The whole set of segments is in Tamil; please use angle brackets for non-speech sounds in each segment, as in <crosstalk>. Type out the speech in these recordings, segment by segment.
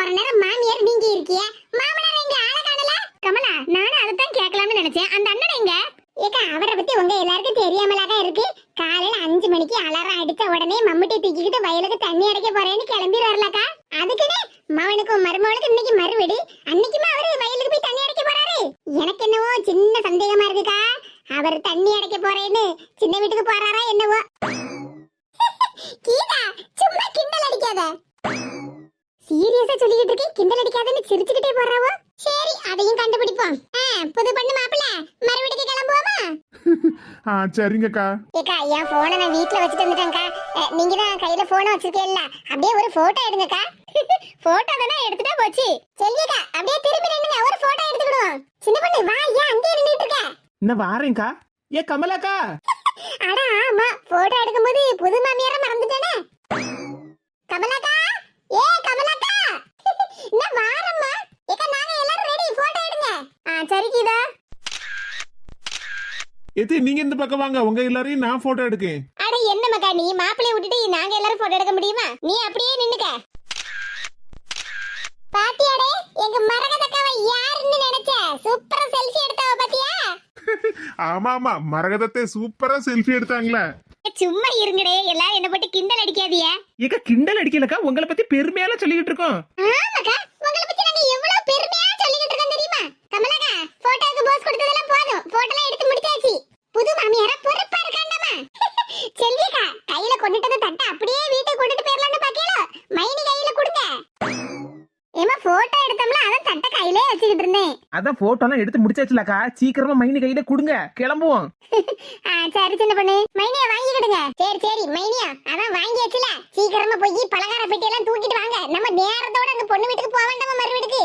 போற நேரம் மாமியார் நீங்க இருக்கிய மாமனார் எங்க ஆள காணல கமலா நானும் அதைத்தான் கேட்கலாம்னு நினைச்சேன் அந்த அண்ணன் எங்க ஏக்கா அவரை பத்தி உங்க எல்லாருக்கும் தெரியாமலாதான் இருக்கு காலையில அஞ்சு மணிக்கு அலாரம் அடிச்ச உடனே மம்முட்டி தூக்கிக்கிட்டு வயலுக்கு தண்ணி அடைக்க போறேன்னு கிளம்பி வரலக்கா அதுக்குன்னு மவனுக்கும் மருமவனுக்கும் இன்னைக்கு மறுவடி அன்னைக்குமா அவரு வயலுக்கு போய் தண்ணி அடைக்க போறாரு எனக்கு என்னவோ சின்ன சந்தேகமா இருக்குக்கா அவர் தண்ணி அடைக்க போறேன்னு சின்ன வீட்டுக்கு போறாரா என்னவோ கீதா சும்மா கிண்டல் அடிக்காத சீரியஸா சொல்லிக்கிட்டு இருக்கேன் கிண்டல் அடிக்காதன்னு சிரிச்சுக்கிட்டே போறாவோ சரி அதையும் கண்டுபிடிப்போம் ஆ, புது பண்ணு மாப்பிள மறுபடியும் கிளம்புவோமா ஆ சரிங்கக்கா. ஏக்கா என் போனை நான் வீட்ல வச்சுட்டு வந்துட்டேன்க்கா. அஹ், நீங்க தான் கையில போனை வச்சிருக்கீல்ல அப்படியே ஒரு போட்டோ எடுங்கக்கா. <laughs> போட்டோ தானே எடுத்துட்டா போச்சு. செல்வியக்கா அப்படியே திரும்பி நின்னுங்க ஒரு போட்டோ எடுத்துக்கிடுவோம். சின்ன பொண்ணு வா ஏன் அங்கேயே நின்னுட்டு இருக்க? என்ன வாரேன்க்கா? ஏ கமலாக்கா? <laughs> அட ஆமா. போட்டோ எடுக்கும்போது புது மாமியார மறந்துட்டேனே. கமலாக்கா? ஏ கமலாக்கா? <laughs> நான் வாரம்மா? ஏக்கா நாங்க எல்லாரும் ரெடி போட்டோ எடுங்க. ஆ சரி கீதா எத்தி நீங்க இந்த பக்கம் வாங்க. உங்க எல்லாரையும் நான் போட்டோ எடுக்கேன். அட என்ன மக்கா நீ? மாப்பிளைய விட்டுட்டு நாங்க எல்லாரும் போட்டோ எடுக்க முடியுமா? நீ அப்படியே நின்னுக்க. பாத்தியாடே எங்க மரகதக்காவை யாருன்னு நினைச்ச? சூப்பரா செல்ஃபி எடுத்தவ பாத்தியா? ஆமா ஆமா. மரகதத்தை சூப்பரா செல்ஃபி எடுத்தாங்களே. சும்மா இருங்கடே. எல்லாரும் என்ன போட்டு கிண்டல் அடிக்காதீங்க. ஏக்கா கிண்டல் அடிக்கலக்கா? உங்களை பத்தி பெருமையால சொல்லிக்கிட்டு இருக்கோம் ஆமாக்கா உங்களை பத்தி நாங்க எவ்வளவு பெருமையா சொல்லிக்கிட்டு இருக்கோம் தெரியுமா கமலக்கா போட்டோக்கு போஸ் கொடுத்ததெல்லாம் போதும் போட்டோலாம் எடுத்து முடிச்சாச்சு புது மாமியாரா பொறுப்பா இருக்காண்டாமா செல்விக்கா கையில கொண்டுட்டது தட்டை அப்படியே வீட்டுக்கு கொண்டுட்டு போயிடலாம்னு பாக்கீங்களோ மைனி கையில கொடுங்க ஏமா போட்டோ எடுத்தோம்ல அதான் தட்டை கையிலே வச்சுக்கிட்டு இருந்தேன் அதான் போட்டோலாம் எடுத்து முடிச்சாச்சுலக்கா. சீக்கிரமா மைனி கையில கொடுங்க. கிளம்புவோம். <laughs> சரி சின்ன பண்ணு. மைனி வாங்கிக்கிடுங்க சரி சரி மைனியா அதான் வாங்கியாச்சுல சீக்கிரமா போய் பலகார பெட்டி எல்லாம் தூக்கிட்டு வாங்க நம்ம நேரத்தோட அந்த பொண்ணு வீட்டுக்கு போக வேண்டாமா மறு வீட்டுக்கு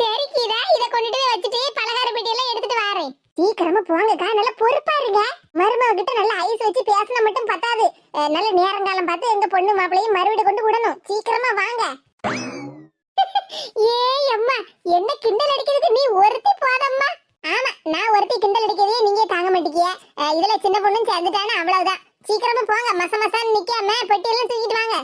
சரி கீதா இத கொண்டுட்டு போய் வச்சுட்டு பலகார பெட்டி எல்லாம் எடுத்துட்டு வரேன் சீக்கிரமா போங்கக்கா நல்லா பொறுப்பா இருங்க மருமக கிட்ட நல்லா ஐஸ் வச்சு பேசினா மட்டும் பத்தாது அஹ், நல்ல நேரங்காலம் பார்த்து எங்க பொண்ணு மாப்பிளையும் மறு வீடு கொண்டு விடணும் சீக்கிரமா வாங்க ஏய் அம்மா என்ன கிண்டல் அடிக்கிறதுக்கு நீ ஒருத்தி போதம்மா ஆமா நான் ஒருத்தி கிண்டல் அடிக்கிறதே நீங்க தாங்க மாட்டீங்க அஹ், இதுல சின்ன பொண்ணும் சேர்ந்துட்டானா அவ்வளவுதான் சீக்கிரமா போங்க மச மசான்னு நிக்காம பெட்டி எல்லாம் தூக்கிட்டு வாங்க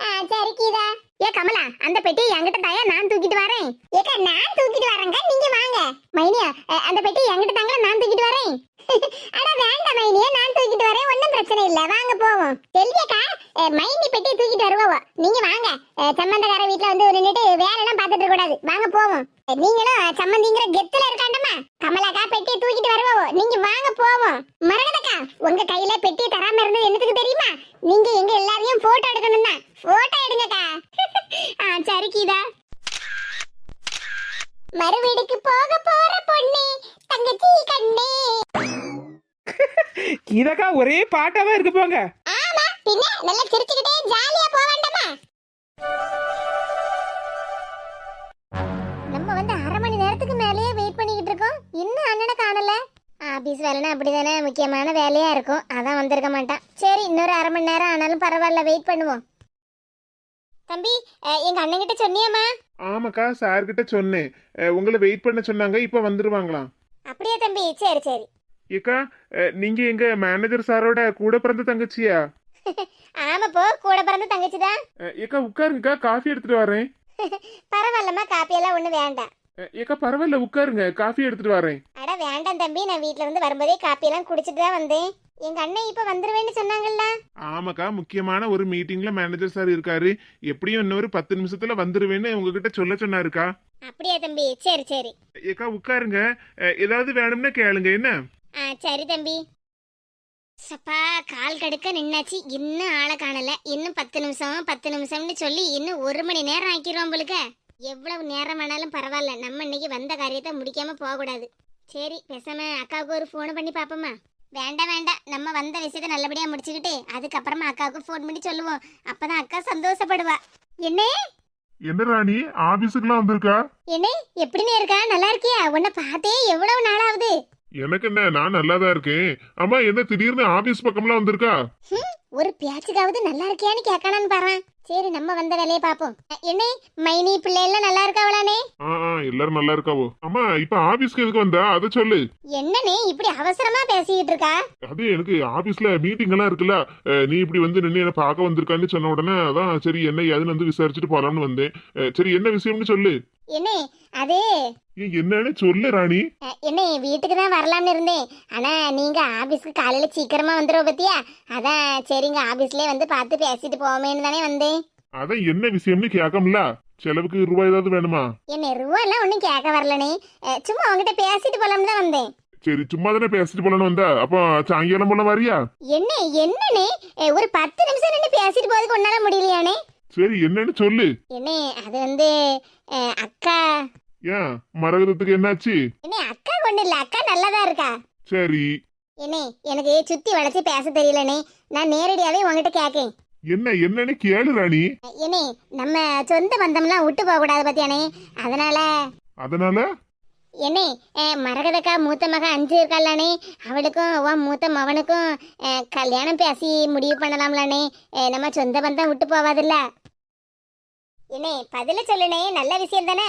ஆ, சரி கீதா ஏ கமலா அந்த பெட்டி என்கிட்ட தாயா நான் தூக்கிட்டு வரேன். ஏக்கா நான் தூக்கிட்டு வரேங்க. நீங்க வாங்க. மைனியா அந்த பெட்டி என்கிட்ட தாங்க நான் தூக்கிட்டு வரேன். <laughs> அட வேண்டாம் மைனியா நான் தூக்கிட்டு வரேன். ஒண்ணும் பிரச்சனை இல்ல. வாங்க போவோம். செல்வியக்கா மைனி பெட்டி தூக்கிட்டு வருவோம் நீங்க வாங்க. சம்பந்தக்கார வீட்ல வந்து நின்னுட்டு வேலை எல்லாம் பாத்துட்டு கூடாது. வாங்க போவோம். நீங்களும் சம்பந்திங்கிற கெத்துல இருக்காண்டமா கமலாக்கா பெட்டியை தூக்கிட்டு வருவோம் நீங்க வாங்க போவோம். மரகதக்கா உங்க கையில பெட்டி தராம இருந்தது என்னத்துக்கு தெரியுமா நீங்க எங்க எல்லாரையும் போட்டோ எடுக்கணும் தான் போட்டோ எடுங்கக்கா ஆ சரி கீதா மறு வீட்டுக்கு போக போற பொண்ணு தங்கச்சி கண்ணே இதக்கா ஒரே பாட்டா தான் இருக்கு போங்க. ஆமா பின்ன நல்லா சிரிச்சுக்கிட்டே ஜாலியா போக வேண்டாமா? நம்ம வந்து அரை மணி நேரத்துக்கு மேலேயே வெயிட் பண்ணிக்கிட்டு இருக்கோம். இன்னும் அண்ணனை காணல? ஆபீஸ் வேலைன்னா அப்படிதானே முக்கியமான வேலையா இருக்கும். அதான் வந்திருக்க மாட்டான். சரி இன்னொரு அரை மணி நேரம் ஆனாலும் பரவாயில்ல வெயிட் பண்ணுவோம். தம்பி எங்க அண்ணன் கிட்ட சொன்னியாமா ஆமாக்கா சார் கிட்ட சொன்னேன். உங்களை வெயிட் பண்ண சொன்னாங்க இப்ப வந்துருவாங்களாம். அப்படியே தம்பி? சரி சரி. ஏக்கா நீங்க எங்க மேனேஜர் சாரோட கூட பிறந்த தங்கச்சியா? <laughs> ஆமாப்போ கூட பிறந்த தங்கச்சி தான் ஏக்கா உட்காருங்கக்கா காஃபி எடுத்துட்டு வரேன். <laughs> பரவாயில்லம்மா காப்பியெல்லாம் ஒன்றும் வேண்டாம். அஹ், ஏக்கா பரவாயில்ல உட்காருங்க காஃபி எடுத்துட்டு வரேன். அட வேண்டாம் தம்பி நான் வீட்ல இருந்து வரும்போதே காப்பியெல்லாம் குடிச்சிட்டு தான் வந்தேன். எங்க அண்ணன் இப்ப வந்துருவேன்னு சொன்னாங்கல்ல. ஆமாக்கா முக்கியமான ஒரு மீட்டிங்ல மேனேஜர் சார் இருக்காரு. எப்படியும் இன்னொரு பத்து நிமிஷத்துல வந்துருவேன்னு உங்ககிட்ட சொல்ல சொன்னாருக்கா. அப்படியா தம்பி சரி சரி. ஏக்கா உட்காருங்க. ஏதாவது வேணும்னா கேளுங்க என்ன? ஆ சரி தம்பி. சப்பா கால் கடுக்க நின்னாச்சு. இன்னும் ஆளை காணல. இன்னும் பத்து நிமிஷம் பத்து நிமிஷம்னு சொல்லி இன்னும் ஒரு மணி நேரம் ஆக்கிடுவோம் போலுக்க. எவ்வளவு நேரம் வேணாலும் பரவாயில்ல. நம்ம இன்னைக்கு வந்த காரியத்தை முடிக்காம போக கூடாது சரி பேசாம அக்காவுக்கு ஒரு ஃபோன் பண்ணி பாப்போமா? வேண்டாம் வேண்டாம். நம்ம வந்த விஷயத்த நல்லபடியா முடிச்சுக்கிட்டு அதுக்கப்புறமா அக்காவுக்கு ஃபோன் பண்ணி சொல்லுவோம். அப்பதான் அக்கா சந்தோஷப்படுவா. என்ன? என்ன ராணி? ஆபீஸுக்குலாம் வந்திருக்கா? என்ன? எப்படின்னு இருக்கா? நல்லா இருக்கியா? உன்னை பார்த்தே எவ்வளவு நாளாகுது? எனக்கு என்ன நான் நல்லா தான் இருக்கேன். அம்மா என்ன திடீர்னு ஆபீஸ் பக்கம்லாம் வந்திருக்கா? ஒரு பேச்சுக்காவது நல்லா இருக்கியான்னு கேட்கணும்னு பாரு. சரி நம்ம வந்த வேலையை பாப்போம் என்ன மைனி பிள்ளை எல்லாம் நல்லா இருக்காவளானே ஆ ஆ எல்லாரும் நல்லா இருக்காவோ? அம்மா இப்ப ஆபீஸ்க்கு எதுக்கு வந்தா? அதை சொல்லு. என்னனே இப்படி அவசரமா பேசிக்கிட்டு இருக்கா? அது எனக்கு ஆபீஸ்ல மீட்டிங் எல்லாம் இருக்குல்ல. அஹ், நீ இப்படி வந்து நின்று என்ன பார்க்க வந்திருக்கான்னு சொன்ன உடனே அதான் சரி என்ன ஏதுன்னு வந்து விசாரிச்சுட்டு போலாம்னு வந்தேன். அஹ், சரி என்ன விஷயம்னு சொல்லு. என்ன அது. என்னன்னு சொல்லு ராணி. என்ன வீட்டுக்கு தான் வரலாம்னு இருந்தேன். ஆனா நீங்க ஆபீஸ்க்கு காலையில சீக்கிரமா வந்துருவ பத்தியா? அதான் சரிங்க ஆபீஸ்லயே வந்து பார்த்து பேசிட்டு போவோமேன்னு தானே வந்தேன். அதான் என்ன விஷயம்னு கேட்கம்ல? செலவுக்கு ரூபாய் ஏதாவது வேணுமா? என்ன ரூபா எல்லாம் ஒன்றும் கேட்க வரலனே. சும்மா உங்ககிட்ட பேசிட்டு போலாம்னு தான் வந்தேன். சரி சும்மா தானே பேசிட்டு போலான்னு வந்தா? அப்போ சாயங்காலம் போல வரியா? என்ன என்னனே? ஒரு பத்து நிமிஷம் நின்று பேசிட்டு போறதுக்கு ஒன்னால முடியலையானே? சரி என்னன்னு சொல்லு. என்ன அது வந்து அக்கா ஏன்? மரகதத்துக்கு என்னாச்சு? என்ன அக்கா கொண்டு இல்ல அக்கா நல்லாதான் இருக்கா. சரி. என்ன எனக்கு சுத்தி வளைச்சு பேச தெரியலனே. நான் நேரடியாவே உங்ககிட்ட கேக்கேன். என்ன என்னன்னு கேளு ராணி. என்ன நம்ம சொந்த பந்தம்லாம் விட்டு போக கூடாது பத்தியானே. அதனால அதனால? என்ன மரகதக்கா மூத்த மக அஞ்சு இருக்காளானே. அவளுக்கும் உன் மூத்த மவனுக்கும் அஹ், கல்யாணம் பேசி முடிவு பண்ணலாம்லானே. அஹ், நம்ம சொந்த பந்தம் விட்டு போவாதில்ல. என்ன பதில சொல்லுனே நல்ல விஷயம் தானே?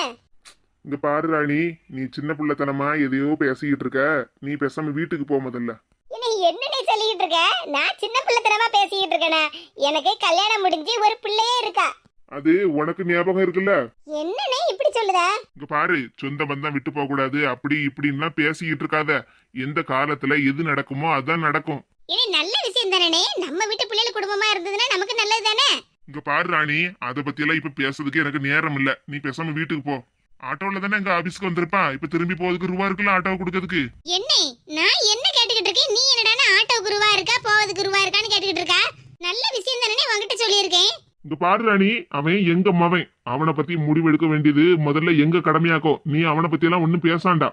இங்க பாரு ராணி நீ சின்ன பிள்ளைத்தனமா எதையோ பேசிக்கிட்டு இருக்க. நீ பேசாம வீட்டுக்கு போ முதல்ல. என்ன என்னனே சொல்லிக்கிட்டு இருக்க? நான் சின்ன பிள்ளைத்தனமா பேசிக்கிட்டு இருக்கேனா. எனக்கு கல்யாணம் முடிஞ்சு ஒரு பிள்ளையே இருக்கா. அது உனக்கு ஞாபகம் இருக்குல்ல? என்னனே இப்படி சொல்லுதா? இங்க பாரு சொந்த பந்தம் விட்டு போக கூடாது. அப்படி இப்படின்லாம் பேசிக்கிட்டு இருக்காத. எந்த காலத்துல எது நடக்குமோ அதான் நடக்கும். இனி நல்ல விஷயம் தானே நம்ம வீட்டு பிள்ளைகள் குடும்பமா இருந்ததுன்னா நமக்கு நல்லது தானே? இங்க பாரு ராணி அதை பத்தி எல்லாம் இப்ப பேசுறதுக்கு எனக்கு நேரம் இல்ல. நீ பேசாம வீட்டுக்கு போ. ஆட்டோல தானே எங்க ஆபீஸ்க்கு வந்திருப்பான் இப்ப திரும்பி போறதுக்கு ரூபா இருக்குல்ல ஆட்டோ கொடுக்கறதுக்கு? என்ன நான் என்ன கேட்டுக்கிட்டு இருக்கேன்? நீ என்னடானா ஆட்டோ குருவா இருக்கா போவதுக்கு ரூபா இருக்கான்னு கேட்டுக்கிட்டு இருக்கா? நல்ல விஷயம் தானே உங்ககிட்ட சொல்லியிருக்கேன். இங்க பாரு ராணி அவன் எங்க மவன்? அவனை பத்தி முடிவெடுக்க வேண்டியது முதல்ல எங்க கடமையாக்கும் நீ அவனை பத்தி எல்லாம் ஒண்ணும் பேசாண்டா.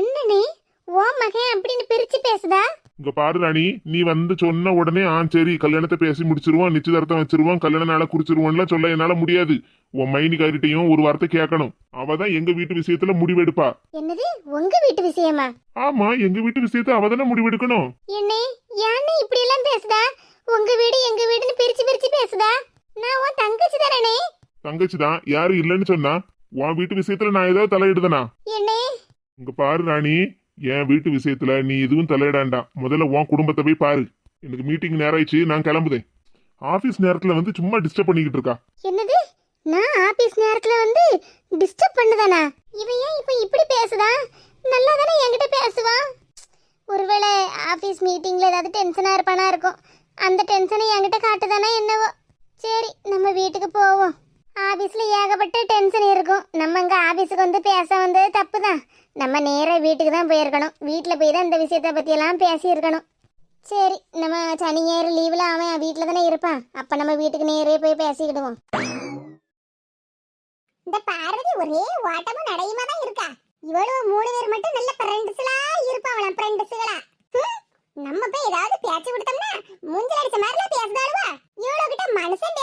என்னனே ஓ மகன் அப்படின்னு பிரிச்சு பேசுதா? இங்க பாரு ராணி நீ வந்து சொன்ன உடனே ஆ சரி கல்யாணத்தை பேசி முடிச்சிருவோம் நிச்சயதார்த்தம் வச்சிருவோம் கல்யாண நாளை குறிச்சிருவோம்லாம் சொல்ல என்னால முடியாது. உன் மைனிக்காரிட்டையும் ஒரு வார்த்தை கேட்கணும். அவ தான் எங்க வீட்டு விஷயத்துல முடிவெடுப்பா. என்னது? உங்க வீட்டு விஷயமா? ஆமா எங்க வீட்டு விஷயத்த அவ தானே முடிவெடுக்கணும். என்ன யானை இப்படி எல்லாம் பேசுதா? உங்க வீடு எங்க வீடுன்னு பிரிச்சு பிரிச்சு பேசுதா? நான் உன் தங்கச்சி தானே தங்கச்சி தான் யாரும் இல்லைன்னு சொன்னா உன் வீட்டு விஷயத்துல நான் ஏதாவது தலையிடுதனா? என்னே? இங்க பாரு ராணி என் வீட்டு விஷயத்துல நீ எதுவும் தலையிடாண்டாம் முதல்ல உன் குடும்பத்தை போய் பாரு. எனக்கு மீட்டிங் நேரம் ஆயிடுச்சு நான் கிளம்புதேன். ஆபீஸ் நேரத்துல வந்து சும்மா டிஸ்டர்ப் பண்ணிக்கிட்டு இருக்கா. என்னது? நான் ஆபீஸ் நேரத்துல வந்து டிஸ்டர்ப் பண்ணுதானா? இவன் ஏன் இப்போ இப்படி பேசுதா? நல்லா தானே என்கிட்ட பேசுவான் ஒருவேளை ஆபீஸ் மீட்டிங்ல ஏதாவது டென்ஷனா இருப்பானா இருக்கும். அந்த டென்ஷனை என்கிட்ட காட்டுதானா என்னவோ? சரி நம்ம வீட்டுக்கு போவோம். ஆபீஸ்ல ஏகப்பட்ட டென்ஷன் இருக்கும். நம்ம இங்க ஆபீஸுக்கு வந்து பேச வந்தது தப்பு தான் நம்ம நேரா வீட்டுக்கு தான் போயிருக்கணும். வீட்டில் போய் தான் இந்த விஷயத்தை பற்றியெல்லாம் பேசியிருக்கணும் சரி நம்ம சனி ஞாயிறு லீவில் அவன் வீட்டில் தானே இருப்பான். அப்போ நம்ம வீட்டுக்கு நேரே போய் பேசிக்கிடுவோம். இந்த பார்வதி ஒரே ஓட்டமும் நடையுமா தான் இருக்கா? இவ்வளவு மூணு பேர் மட்டும் நல்ல ஃப்ரெண்ட்ஸ்லா இருப்பாவளாம் ஃப்ரெண்ட்ஸ்களா நம்ம போய் ஏதாவது பேச்சு கொடுத்தோம்னா மூஞ்சல் அடிச்ச மாதிரிலாம் பேசுதாளுவா? இவ்வளவு கிட்ட மனுஷன்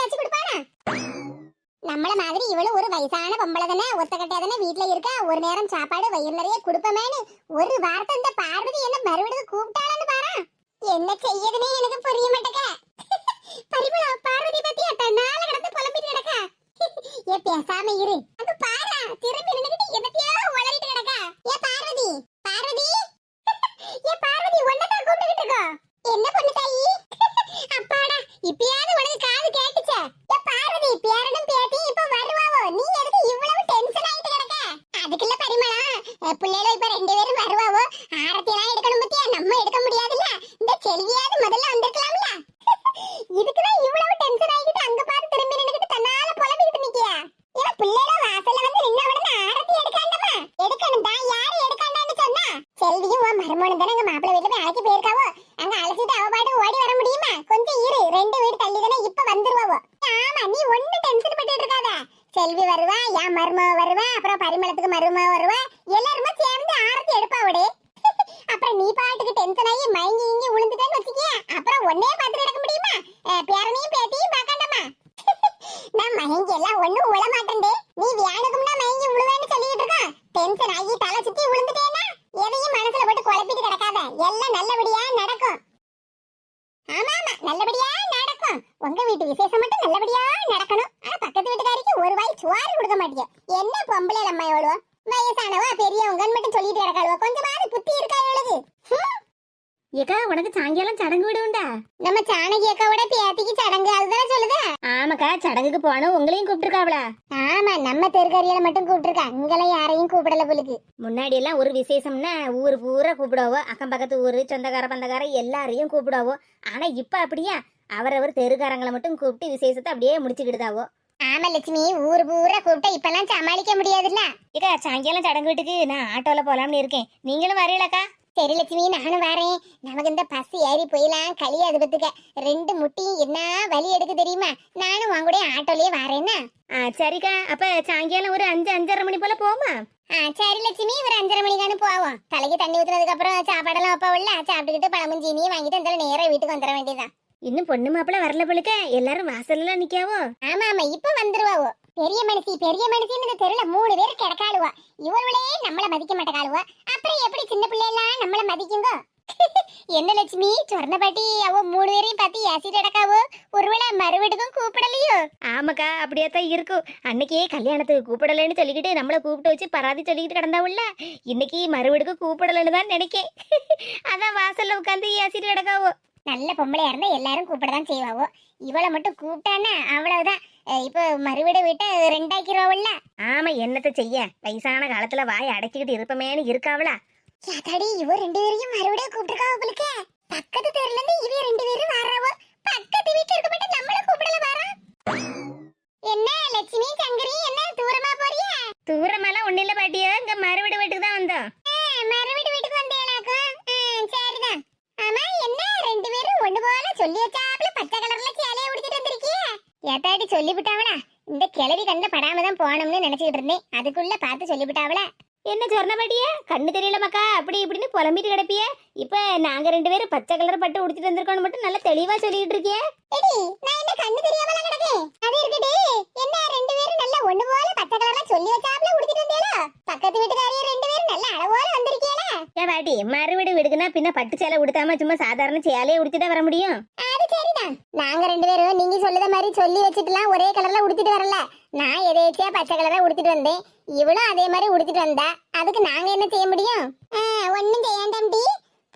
நம்மள மாதிரி இவளும் ஒரு வயசான பொம்பளை தானே ஒத்த கட்டையா தானே வீட்டுல இருக்கா? ஒரு நேரம் சாப்பாடு வயிறு நிறைய கொடுப்பமேனு ஒரு வார்த்தை இந்த பார்வதி என்ன மறுபடியும் கூப்பிட்டாளன்னு பாரா? என்ன செய்யதுன்னே எனக்கு புரிய மாட்டேங்க பரிமளா பார்வதி பத்தி அட்ட நாள கடந்து புலம்பிட்டு கிடக்க? ஏ பேசாம இரு. அங்க பாரா திரும்பி நின்னுகிட்டு என்னத்தையோ உளறிட்டு கிடக்க? ஏ பார்வதி பார்வதி. ஏ பார்வதி ஒன்னதான் கூப்பிட்டுக்கிட்டு இருக்கோ என்ன பண்ணு தாயி? அப்பாடா இப்பயாவது உனக்கு காது கேட்டுச்சே? ஏ பார்வதி பேரனும் பேத்தி இப்ப வருவாவோ நீ எதுக்கு இவ்வளவு டென்ஷன் ஆயிட்டு கிடக்க அதுக்குள்ள பரிமளா பிள்ளைகளும் இப்ப ரெண்டு பேரும் வருவாவோ? ஆரத்தி எல்லாம் நான் மயங்கி எல்லாம் ஒண்ணும் விழ மாட்டேன்டே நீ வியானகும்னா மயங்கி விழுவேன்னு சொல்லிட்டு இருக்கா. டென்ஷன் ஆகி தலை சுத்தி விழுந்துட்டேன்னா எதையும் மனசுல போட்டு குழப்பிட்டு கிடக்காத. எல்லாம் நல்லபடியா நடக்கும். ஆமா ஆமா நல்லபடியா நடக்கும். உங்க வீட்டு விசேஷம் மட்டும் நல்லபடியா நடக்கணும். ஆனா பக்கத்து வீட்டுக்காரிக்கு ஒரு வாய் சுவாரி கொடுக்க மாட்டீங்க என்ன பொம்பளை அம்மா எவ்வளோ வயசானவா பெரியவங்கன்னு மட்டும் சொல்லிட்டு கிடக்காளுவா? கொஞ்சமாவது புத்தி இருக்கா இவளுக்கு? ஏக்கா உனக்கு சாயங்காலம் சடங்கு வீடு உண்டா? நம்ம சாணகி அக்காவோட பேத்திக்கு சடங்கு அதுதானே சொல்லுதா? ஆமாக்கா சடங்குக்கு போனோம் உங்களையும் கூப்பிட்டுருக்காவளா? ஆமா நம்ம தெருக்கறியில மட்டும் கூப்பிட்டுருக்கா. இங்கெல்லாம் யாரையும் கூப்பிடல புளுக்கு முன்னாடி எல்லாம் ஒரு விசேஷம்னா ஊர் பூரா கூப்பிடுவோ அக்கம் பக்கத்து ஊர் சொந்தக்கார பந்தக்கார எல்லாரையும் கூப்பிடுவோ ஆனா இப்ப அப்படியா? அவரவர் தெருக்காரங்களை மட்டும் கூப்பிட்டு விசேஷத்தை அப்படியே முடிச்சுக்கிட்டுதாவோ ஆமா லட்சுமி. ஊர் பூரா கூப்பிட்டா இப்பெல்லாம் சமாளிக்க முடியாதுல்ல. ஏக்கா சாயங்காலம் சடங்கு வீட்டுக்கு நான் ஆட்டோல போலாம்னு இருக்கேன். நீங்களும் வரீங்களாக்கா? சரி லட்சுமி நானும் வரேன். நமக்கு இந்த பஸ் ஏறி போயிலாம். கழியாது பத்துக்க ரெண்டு முட்டியும் என்ன வலி எடுக்கு தெரியுமா? நானும் உன் கூட ஆட்டோலயே வரேன்னா ஆ சரிக்கா. அப்ப சாயங்காலம் ஒரு அஞ்சு அஞ்சரை மணி போல போமா? ஆ சரி லட்சுமி. ஒரு அஞ்சரை மணிக்கானு போவோம். தலைக்கு தண்ணி ஊத்துனதுக்கு அப்புறம் சாப்பாடெல்லாம் வைப்பாவில்ல சாப்பிட்டுக்கிட்டு பழமும் சீனியும் வாங்கிட்டு அந்த நேரா வீட்டுக்கு வந்துட வேண்டியதுதான். இன்னும் பொண்ணு மாப்பிள்ள வரல போலுக்க. எல்லாரும் வாசல்ல நிக்காவோ? ஆமா ஆமா. இப்ப வந்துருவாவோ. பெரிய மனுஷி பெரிய மனுஷின்னு தெருல மூணு பேர் கிடக்காளுவா. இவர்களே நம்மள மதிக்க மாட்டேக்காளுவா அப்புறம் எப்படி சின்ன பிள்ளைலாம் நம்மள மதிக்குங்க என்ன லட்சுமி? சொர்ண பாட்டி அவ மூணு பேரையும் பார்த்து ஏசிட்டு கிடக்காவோ? ஒருவேளை மறுவீட்டுக்கும் கூப்பிடலையோ? ஆமாக்கா அப்படியே தான் இருக்கும். அன்னைக்கே கல்யாணத்துக்கு கூப்பிடலைன்னு சொல்லிக்கிட்டு நம்மளை கூப்பிட்டு வச்சு பராதி சொல்லிக்கிட்டு கிடந்தாவுல்ல? இன்னைக்கு மறுவீடுக்கு கூப்பிடலைன்னு தான் நினைக்கேன். <laughs> அதான் வாசல்ல உட்காந்து ஏசிட்டு கிடக்காவோ? நல்ல பொம்பளையா இருந்தா எல்லாரும் கூப்பிடதான் செய்வாவோ? இவளை மட்டும் கூப்பிட்டான்னா அவ்வளவுதான். இப்போ மறுவீடு விட்டு ரெண்டாக்கிடுவாவில்ல ஆமா என்னத்த செய்ய? வயசான காலத்துல வாய் அடைச்சிக்கிட்டு இருப்பமேன்னு இருக்காவளா? யாத்தாடி இவ ரெண்டு பேரையும் மறுபடியும் கூப்பிட்டுருக்கா உங்களுக்கு பக்கத்து தெருல இருந்து இவ ரெண்டு பேரும் வர்றவோ பக்கத்து வீட்டுல இருக்க மட்டும் நம்மள கூப்பிடல வர என்ன லட்சுமி சங்கரி என்ன தூரமா போறியா தூரமெல்லாம் ஒண்ணு இல்ல பாட்டியோ இங்க மறுவீடு வீட்டுக்கு தான் வந்தோம் மறுபடி வீட்டுக்கு வந்தேனாக்கும் சரிதான் ஆமா என்ன ரெண்டு பேரும் ஒண்ணு போல சொல்லி வச்சாப்ல பச்சை கலர்ல சேலைய உடுத்திட்டு வந்திருக்கிய ஏத்தாடி சொல்லிவிட்டாவளா இந்த கிளவி கண்ட படாம தான் போனோம்னு நினைச்சிட்டு இருந்தேன் அதுக்குள்ள பார்த்து சொல்லிவிட்டாவளா. என்ன சொன்ன பாட்டிய கண்ணு தெரியல மக்கா. அப்படி இப்படின்னு புலம்பிட்டு கிடப்பிய. இப்ப நாங்க ரெண்டு பேரும் பச்சை கலர் பட்டு உடுத்திட்டு வந்திருக்கோம்னு மட்டும் நல்லா தெளிவா சொல்லிட்டு இருக்கியே. நான் என்ன கண்ணு தெரியாமல கிடக்கேன்? அது இருக்கடி என்ன ரெண்டு பேரும் நல்லா ஒண்ணு போல பச்சை கலர்ல சொல்லி வச்சாப்ல உடுத்திட்டு வந்தேளா பக்கத்து வீட்டுக்காரிய ரெண்டு பேரும் நல்ல அளவோல வந்திருக்கீங்களா ஏன் பாட்டி மறுவீடு வீடுக்குன்னா பின்ன பட்டு சேலை உடுத்தாம சும்மா சாதாரண சேலையே உடுத்திட்டு வர முடியும்? அது சரிதான். நாங்க ரெண்டு பேரும் நீங்க சொல்லுத மாதிரி சொல்லி வச்சுட்டுலாம் ஒரே கலர்ல உடுத்திட்டு வரல. நான் எதேச்சியா பச்சை கலரா உடுத்திட்டு வந்தேன். இவளும் அதே மாதிரி உடுத்திட்டு வந்தா. அதுக்கு நாங்க என்ன செய்ய முடியும்? ஒன்னும் ஒண்ணும் செய்யாண்டாம் டி.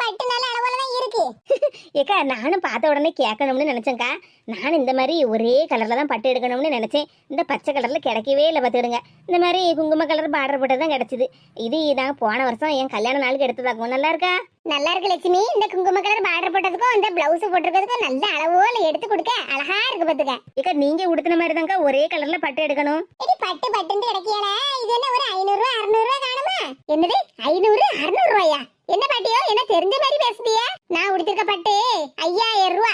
பட்டு நல்ல அளவுல தான் இருக்கு. <laughs> ஏக்கா நானும் பார்த்த உடனே கேட்கணும்னு நினைச்சேன்க்கா. நானும் இந்த மாதிரி ஒரே கலர்ல தான் பட்டு எடுக்கணும்னு நினைச்சேன். இந்த பச்சை கலர்ல கிடைக்கவே இல்லை பார்த்துடுங்க இந்த மாதிரி குங்கும கலர் பார்டர் போட்டு தான் கிடைச்சிது. இது நான் போன வருஷம் என் கல்யாண நாளுக்கு எடுத்ததாக்கும் நல்லா இருக்கா? நல்லா இருக்கு லட்சுமி. இந்த குங்கும கலர் பார்டர் போட்டதுக்கும் இந்த பிளவுஸ் போட்டிருக்கிறதுக்கும் நல்ல அளவோல எடுத்து கொடுக்க அழகா இருக்கு பாத்துக்க. ஏக்கா நீங்க உடுத்தின மாதிரி தான்க்கா ஒரே கலர்ல பட்டு எடுக்கணும். எடி பட்டு பட்டுன்னு கிடைக்கல இது என்ன ஒரு ஐநூறு ரூபா அறுநூறு ரூபா காணுமா? என்னது? ஐநூறு அறுநூறு ரூபாயா? என்ன பாட்டியோ என்ன தெரிஞ்ச மாதிரி பேசுதிய? நான் உடுத்திருக்க பட்டு ஐயாயிரம் ரூபா.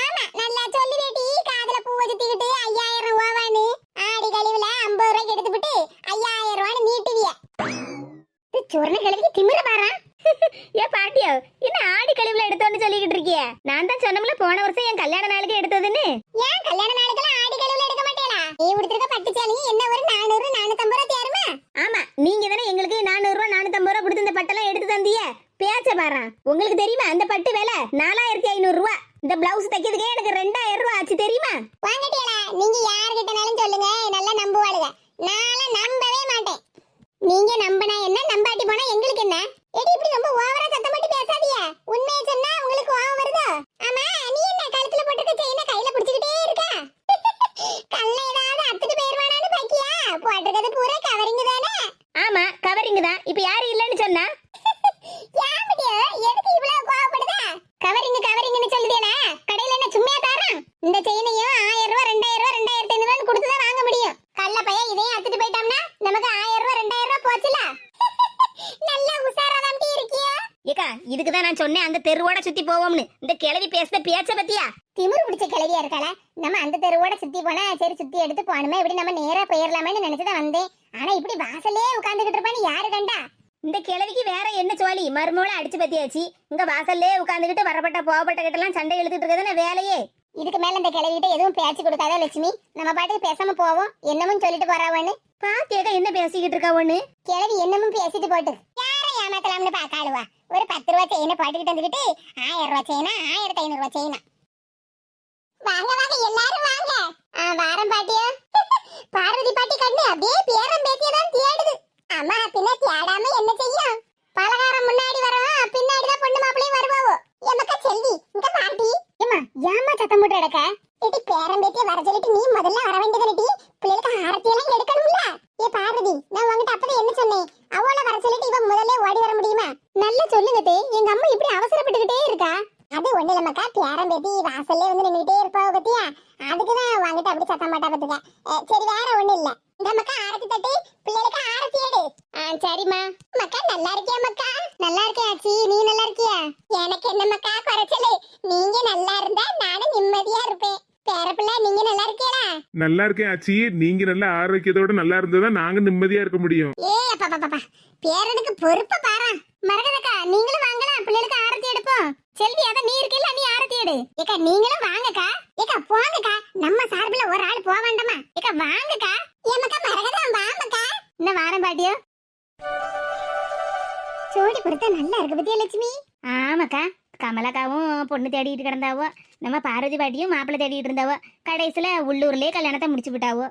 ஆமா நல்லா சொல்லி வேட்டி காதுல பூவை சுத்திக்கிட்டு ஐயாயிரம் ரூபாவான்னு ஆடி கழிவுல ஐம்பது ரூபாய்க்கு எடுத்துக்கிட்டு ஐயாயிரம் ரூபான்னு நீட்டுவிய. சொர்ண கிழக்கு திமிர பாரா ஏ பாட்டியோ என்ன ஆடி கழிவுல எடுத்தோன்னு சொல்லிக்கிட்டு இருக்கிய? நான் தான் சொன்னோம்ல போன வருஷம் என் கல்யாண நாளுக்கு எடுத்ததுன்னு. ஏன் கல்யாண நாளுக்கெல்லாம் ஆடி கழிவுல எடுக்க மாட்டேலா நீ உடுத்திருக்க பட்டு சேலையும் என்ன ஒரு நானூறு நானூத்தம்பது ரூபா தேருமா? ஆமா நீங்க தானே எங்களுக்கு நானூறு ரூபா நானூத்தம்பது ரூபா கொடுத்து இந்த பட்டெல்லாம் எடுத்து தந்திய பேச்ச பாரு. உங்களுக்கு தெரியுமா அந்த பட்டு விலை? நாலாயிரத்தி ஐநூறு ரூபா. இந்த பிளவுஸ் தைக்கிறதுக்கே எனக்கு ரெண்டாயிரம் ரூபா ஆச்சு தெரியுமா வாங்கட்டியலா நீங்க யார்கிட்டனாலும் சொல்லுங்க நல்லா நம்புவாளுங்க நான்லாம் நம்பவே மாட்டேன் நீங்க நம்பினா என்ன நம்பாட்டி போனா எங்களுக்கு என்ன எடி இப்படி ரொம்ப ஓவரா சத்தம் போட்டு பேசாதீங்க உண்மையை சொன்னா உங்களுக்கு கோவம் வருதோ ஆமா நீ என்ன கழுத்துல போட்டுருக்க செயினை கையில பிடிச்சுக்கிட்டே இருக்க கல்ல ஏதாவது அத்துட்டு போயிருவானான்னு பாக்கியா போட்டிருக்கிறது பூரா கவரிங் தானே ஆமா கவரிங் தான் இப்ப யாரு இல்லைன்னு சொன்னா யாமிடியோ எதுக்கு இவ்வளவு கோவப்படுதா கவரிங் கவரிங்னு சொல்லுதேனா கடையில என்ன சும்மா தாரான் இந்த செயினையும் ஆயிரம் ரூபாய் ரெண்டாயிரம் ரூபாய் ரெண்டாயிரத்தி ஐநூறு ரூபாய் கொடுத்து தான் வாங்க முடியும் கள்ள பையன் இதையும் அத்துட்டு போயிட்டோம்னா நமக்கு ஆயிரம் ரூபாய் ரெண்டாயிரம் ரூபாய் போச்சுல நல்ல உசாரா தான் இருக்கியா ஏக்கா இதுக்கு தான் நான் சொன்னேன் அந்த தெருவோட சுத்தி போவோம்னு. இந்த கிழவி பேசுத பேச்ச பத்தியா? திமிரு பிடிச்ச கிளவியா இருக்கால நம்ம அந்த தெருவோட சுத்தி போனா சரி சுத்தி எடுத்து போகணுமே இப்படி நம்ம நேரா போயிடலாமேன்னு நினைச்சுதான் வந்தேன். ஆனா இப்படி வாசல்லே உட்கார்ந்துகிட்டு இருப்பான்னு யாரு கண்டா? இந்த கிழவிக்கு வேற என்ன சோழி? மருமோள அடிச்சு பத்தியாச்சு. இங்க வாசல்லே உட்காந்துக்கிட்டு வரப்பட்ட போகப்பட்ட கிட்ட எல்லாம் சண்டை இழுத்துட்டு இருக்கதானே வேலையே? இதுக்கு மேல இந்த கிளவிகிட்ட எதுவும் பேச்சு கொடுக்காத லட்சுமி? நம்ம பாட்டுக்கு பேசாம போவோம். என்னமும் சொல்லிட்டு போறாவன்னு. பாத்தியக்கா என்ன பேசிக்கிட்டு இருக்கா ஒண்ணு கிளவி என்னமும் பேசிட்டு போட்டு. யாரை ஏமாத்தலாம்னு பாக்காளுவா? ஒரு பத்து ரூபா செயினை பாட்டுக்கிட்டு வந்துக்கிட்டு ஆயிரம் ரூபா செயினா ஆயிரத்தி ஐநூறு ரூபா செயினா வாங்க வாங்க எல்லாரும் வாங்க. வாரம் பாட்டியா. <laughs> பார்வதி பாட்டி கண்ணு அப்படியே பேரம் பேத்திய தேடுது. அம்மா பின்ன தேடாம என்ன செய்யும்? பலகாரம் முன்னாடி வரவா பின்னாடிதான் பொண்ணு மாப்பிளையும் வருவாவோ? எமக்கா செல்வி இங்க பாட்டி. ஏமா ஏமா சத்தம் போட்டு கிடக்க? ஏடி பேரம் பேத்திய வர சொல்லிட்டு நீ முதல்ல வர வேண்டியதுனடி பிள்ளைகளுக்கு ஆரத்தி எல்லாம் எடுக்கணும்ல. ஏ பார்வதி நான் உங்ககிட்ட அப்பதான் என்ன சொன்னேன்? அவள வர சொல்லிட்டு இவன் முதல்ல ஓடி வர முடியுமா? நல்லா சொல்லுங்க தே. எங்க அம்மா இப்படி அவசரப்பட்டுக்கிட்டே இருக்கா? அது ஒண்ணு இல்லம்மாக்கா பேரம் பேத்தி வாசல்லே வந்து நின்னுட்டே இருப்பாவ பத்தியா? அதுக்குதான் வாங்கிட்டு அப்படி சத்தம் மாட்டா பத்துக்க. சரி வேற ஒண்ணு இல்ல. இந்த மக்கா ஆரத்தி தட்டி. பிள்ளைகளுக்கு ஆரத்தி எடு. சரிம்மா. மக்கா நல்லா இருக்கியா மக்கா நல்லா இருக்கேன் ஆச்சி நீ நல்லா இருக்கியா எனக்கு என்ன மக்கா குறைச்சலு நீங்க நல்லா இருந்தா நானும் நிம்மதியா இருப்பேன் பேரப்பிள்ளை நீங்க நல்லா இருக்கீங்களா நல்லா இருக்கேன் ஆச்சி. நீங்க நல்ல ஆரோக்கியத்தோட நல்லா இருந்ததா நாங்க நிம்மதியா இருக்க முடியும். ஏ அப்பா பாப்பா பேரனுக்கு பொறுப்ப பாரா. மரகதக்கா நீங்களும் வாங்கலாம். பிள்ளைகளுக்கு ஆரத்தி எடுப்போம். செல்வி அத நீ இருக்கல நீ ஆரத்தி எடு. ஏக்கா நீங்களும் வாங்கக்கா. ஏக்கா போங்கக்கா. நம்ம சார்பில் ஒரு ஆள் போக வேண்டாமா? ஏக்கா வாங்கக்கா. ஏமாக்கா மரகதம் வாங்கக்கா என்ன வாரம் பாட்டியோ? ஜோடி பொறுத்தா நல்லா இருக்கு பத்தியா லட்சுமி? ஆமாக்கா. கமலக்காவும் பொண்ணு தேடிட்டு கிடந்தாவோ. நம்ம பார்வதி பாட்டியும் மாப்பிள்ளை தேடிட்டு இருந்தாவோ. கடைசியில உள்ளூர்லயே கல்யாணத்தை முடிச்சு விட்டாவோ.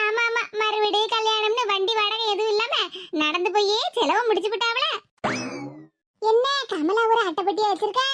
ஆமா ஆமா. மறுபடியும் கல்யாணம்னு வண்டி வாடகை எதுவும் இல்லாம நடந்து போயே செலவு முடிச்சு விட்டாவல என்ன கமலா ஒரு அட்டைப்பட்டியா வச்சிருக்கா?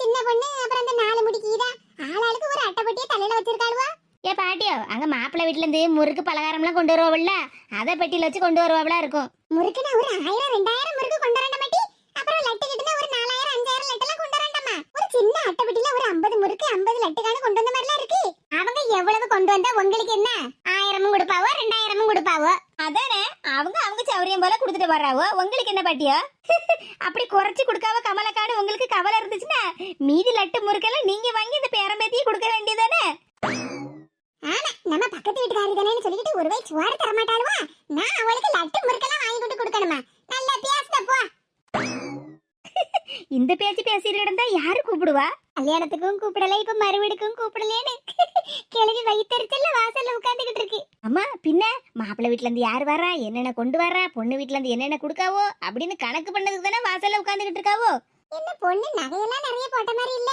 சின்ன பொண்ணு அப்புறம் அந்த நாலு முடி கீதா ஆளாளுக்கு ஒரு அட்டைப்பட்டியா தலையில வச்சிருக்காளுவா. ஏ பாட்டியோ அங்க மாப்பிள்ளை வீட்டுல இருந்து முறுக்கு பலகாரம்லாம் கொண்டு வருவாள்ல. அதை பெட்டியில வச்சு கொண்டு வருவாங்களா இருக்கும். முறுக்குனா ஒரு ஆயிரம் ரெண்டாயிரம் முறுக்கு கொண்டு வரண்ட மாட்டி அப்புறம் லட்டு கிட்டுனா ஒரு நாலாயிரம் அஞ்சாயிரம் லட்டு எல்லாம் கொண்டு வரண்டாமா ஒரு சின்ன அட்டைப்பட்டியில ஒரு ஐம்பது முறுக்கு ஐம்பது லட்டுக்கான கொண்டு வந்த மாதிரிலாம் இருக்கு. அவங்க எவ்வளவு கொண்டு வந்தா உங்களுக்கு என்ன? ஆயிரமும் கொடுப்பாவோ ரெண்டாயிரமும் கொடுப்பாவோ? அதானே? அவங்க அவங்க சௌரியம் போல கொடுத்துட்டு வர்றாவோ? உங்களுக்கு என்ன பாட்டியோ? <laughs> அப்படி குறைச்சு கொடுக்காம கமலக்காடு உங்களுக்கு கவலை இருந்துச்சுன்னா மீதி லட்டு முறுக்கெல்லாம் நீங்க வாங்கி இந்த பேரம்பேத்தியை கொடுக்க வேண்டியதானே ஆமா நம்ம பக்கத்து வீட்டுக்காரி தானே சொல்லிட்டு ஒரு வயசு சோறு தர மாட்டாளுவா? நான் அவளுக்கு லட்டு முறுக்கெல்லாம் வாங்கி கொண்டு கொடுக்கணுமா? நல்லா பேசுத போ. இந்த பேச்சு பேசிட்டு கிடந்தா யாரு கூப்பிடுவா? கல்யாணத்துக்கும் கூப்பிடல இப்ப மறுவீடுக்கும் கூப்பிடலேன்னு கிளவி வயித்தறிச்சல்ல வாசல்ல உட்காந்துக்கிட்டு இருக்கு. அம்மா பின்ன மாப்பிள்ளை வீட்டுல இருந்து யார் வரா? என்னென்ன கொண்டு வரா? பொண்ணு வீட்டுல இருந்து என்னென்ன கொடுக்காவோ? அப்படின்னு கணக்கு பண்ணதுக்கு தானே வாசல்ல உட்காந்துக்கிட்டு இருக்காவோ? என்ன பொண்ணு நகையெல்லாம் நிறைய போட்ட மாதிரி இல்ல?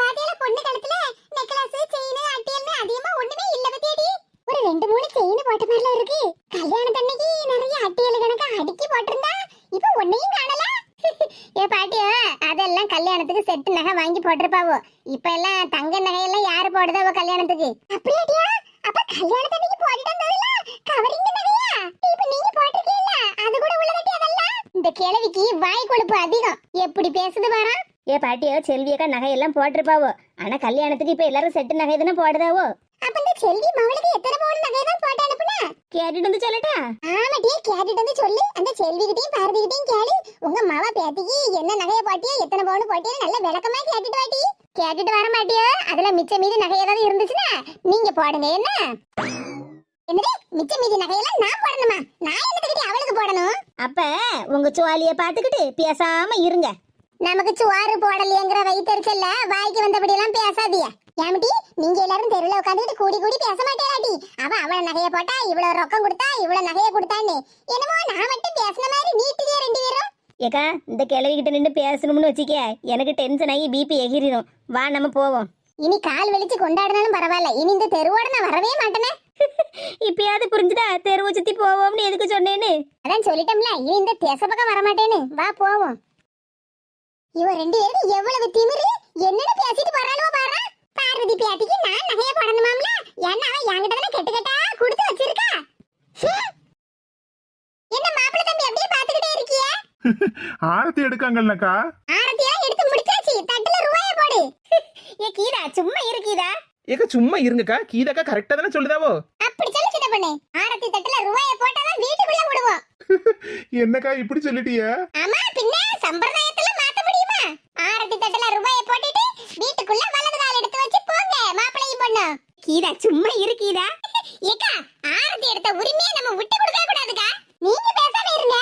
பாத்தியால பொண்ணு கழுத்துல நெக்லஸ் செயின் அட்டியல்னு அதிகமா ஒண்ணுமே இல்ல பத்தியடி. ஒரு ரெண்டு மூணு செயின் போட்ட மாதிரில இருக்கு. கல்யாணத்தன்னைக்கு நிறைய அட்டியல் கணக்கு அடுக்கி போட்டிருந்தா இப்போ ஒன்னையும் காணல? ஏ பாட்டியா அதெல்லாம் கல்யாணத்துக்கு செட்டு நகை வாங்கி போட்டிருப்பாவோ. இப்ப எல்லாம் தங்க நகையெல்லாம் யாரு போடுதாவோ கல்யாணத்துக்கு? அப்படியாட்டியா? அப்ப கல்யாணத்துக்கு போட்டுட்டு வந்ததுல கவரிங் நகையா? இப்ப நீங்க போட்டிருக்கீல்ல அது கூட உள்ளதட்டி அதெல்லாம்? இந்த கிழவிக்கு வாய் கொழுப்பு அதிகம். எப்படி பேசுது வரா ஏ பாட்டியோ செல்வியக்கா நகையெல்லாம் போட்டிருப்பாவோ. ஆனா கல்யாணத்துக்கு இப்ப எல்லாரும் செட்டு நகை தானே போடுதாவோ? அப்ப இந்த செல்வி மவளுக்கு எத்தனை பவுன் நகை தான் போட்டு அனுப்புனா? கேட்டுட்டு வந்து சொல்லட்டா? ஆமாட்டியே கேட்டுட்டு வந்து சொல்லு. அந்த செல்வி கிட்டையும் பாரதி கிட்டையும் கேளு. உங்க மவ பேத்திக்கு என்ன நகைய போட்டியோ எத்தனை பவுன் போட்டியோ நல்ல விளக்கமா கேட்டுட்டு வாட்டி. கேட்டுட்டு வர மாட்டியோ? அதுல மிச்ச மீதி நகை ஏதாவது இருந்துச்சுன்னா நீங்க போடுங்க என்ன? என்னது? மிச்ச மீதி நகையெல்லாம் நான் போடணுமா? நான் என்னத்துக்கிட்டே அவளுக்கு போடணும்? அப்ப உங்க சுவாலிய பாத்துக்கிட்டு பேசாம இருங்க. நமக்கு சுவாறு போடலையேங்கிற வயிற்றுச்சல்ல வாய்க்கு வந்தபடி எல்லாம் பேசாதிய ஏமிட்டி நீங்க எல்லாரும் தெருவுல உட்காந்துட்டு கூடி கூடி பேச மாட்டேடாடி அவ அவள நகைய போட்டா இவ்வளவு ரொக்கம் கொடுத்தா இவ்வளவு நகைய கொடுத்தான்னு. என்னமோ நான் மட்டும் பேசின மாதிரி நீட்டுதே ரெண்டு பேரும். ஏக்கா இந்த கிழவி கிட்ட நின்று பேசணும்னு வச்சுக்க எனக்கு டென்ஷன் ஆகி பிபி எகிரிடும் வா நம்ம போவோம். இனி கால் வெளிச்சு கொண்டாடினாலும் பரவாயில்ல. இனி இந்த தெருவோட நான் வரவே மாட்டேனே. இப்பயாவது புரிஞ்சுதா தெருவை சுத்தி போவோம்னு எதுக்கு சொன்னேன்னு? அதான் சொல்லிட்டோம்ல இனி இந்த தேச பக்கம் வரமாட்டேன்னு. வா போவோம். இவ ரெண்டு பேரும் எவ்வளவு திமிரு? என்னன்னு பேசிட்டு வராளுவோ பாரு? பார்வதி பேத்திக்கு நான் நகைய போடணுமாம்ல? என்ன அவன் என்கிட்ட தானே கெட்டு கெட்டா கொடுத்து வச்சிருக்கா. என்ன மாப்பிள்ளை தம்பி அப்படியே பாத்துக்கிட்டே இருக்கிய? <laughs> ஆரத்தி எடுக்காங்கல்லக்கா. ஆரத்தியா? எடுத்து முடிச்சாச்சு. தட்டுல ரூபாய போடு. <laughs> ஏ கீதா சும்மா இரு கீதா. ஏக்கா சும்மா இருங்கக்கா. கீதாக்கா கரெக்டா தானே சொல்லுதாவோ? அப்படி சொல்லு சின்ன பொண்ணு. ஆரத்தி தட்டுல ரூபாய போட்டாதான் வீட்டுக்குள்ள விடுவோம் என்னக்கா இப்படி சொல்லிட்டிய? ஆமா பின்ன சம்பிரதாயத்துல மாத்த முடியுமா? ஆரத்தி தட்டுல ரூபாயை போட்டுட்டு வீட்டுக்குள்ள வலது கால் எடுத்து வச்சு போங்க மாப்பிளையும் பொண்ணு கீதா சும்மா இரு கீதா. ஏக்கா ஆரத்தி எடுத்த உரிமையை நம்ம விட்டு கொடுக்க கூடாதுக்கா. நீங்க பேசாம இருங்க.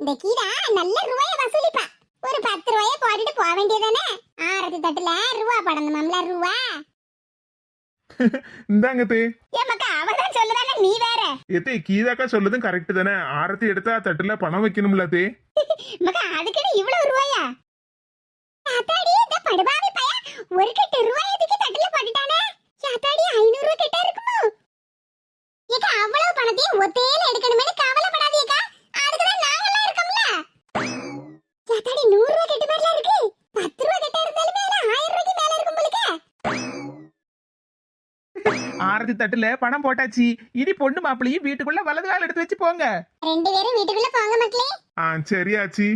இந்த கீதா நல்ல ரூபாய வசூலிப்பா. ஒரு பத்து ரூபாய போட்டுட்டு போக வேண்டியதானே ஆரத்தி தட்டுல ரூபா படணுமாம்ல ரூபா. இந்தாங்க தே. நீ வேற. எத்தே கீதாக்கா சொல்லுதும் கரெக்ட் தானே. ஆரத்தி எடுத்தா தட்டுல பணம் வைக்கணும்ல தே. <laughs> மக்கா அதுக்குன்னு இவ்வளவு ரூபாயா? யாத்தாடி இந்த படுபாவி பைய ஒரு கட்டு ரூபாய் எதுக்கு தட்டுல போட்டுட்டானே. யாத்தாடி ஐநூறு ரூபாய் கிட்ட இருக்குமோ? ஏக்கா அவ்வளவு பணத்தையும் ஒத்தையில எடுக்கணுமே கவலைப்படாதீக்கா. அதுக்குதான் நாங்கெல்லாம் இருக்கோம்ல. யாத்தாடி நூறு ரூபாய் கட்டு மேல இருக்கு? பத்து ரூபாய் கட்ட இருந்தாலுமே ஆயிரம் ரூபாய்க்கு மேல இருக்கும் போலுக்கு. ஆரத்தி தட்டுல பணம் போட்டாச்சு. இனி பொண்ணு மாப்பிளையும் வீட்டுக்குள்ள வலது கால் எடுத்து வச்சு போங்க. ரெண்டு பேரும் வீட்டுக்குள்ள போங்க மக்களே. ஆ சரியாச்சி.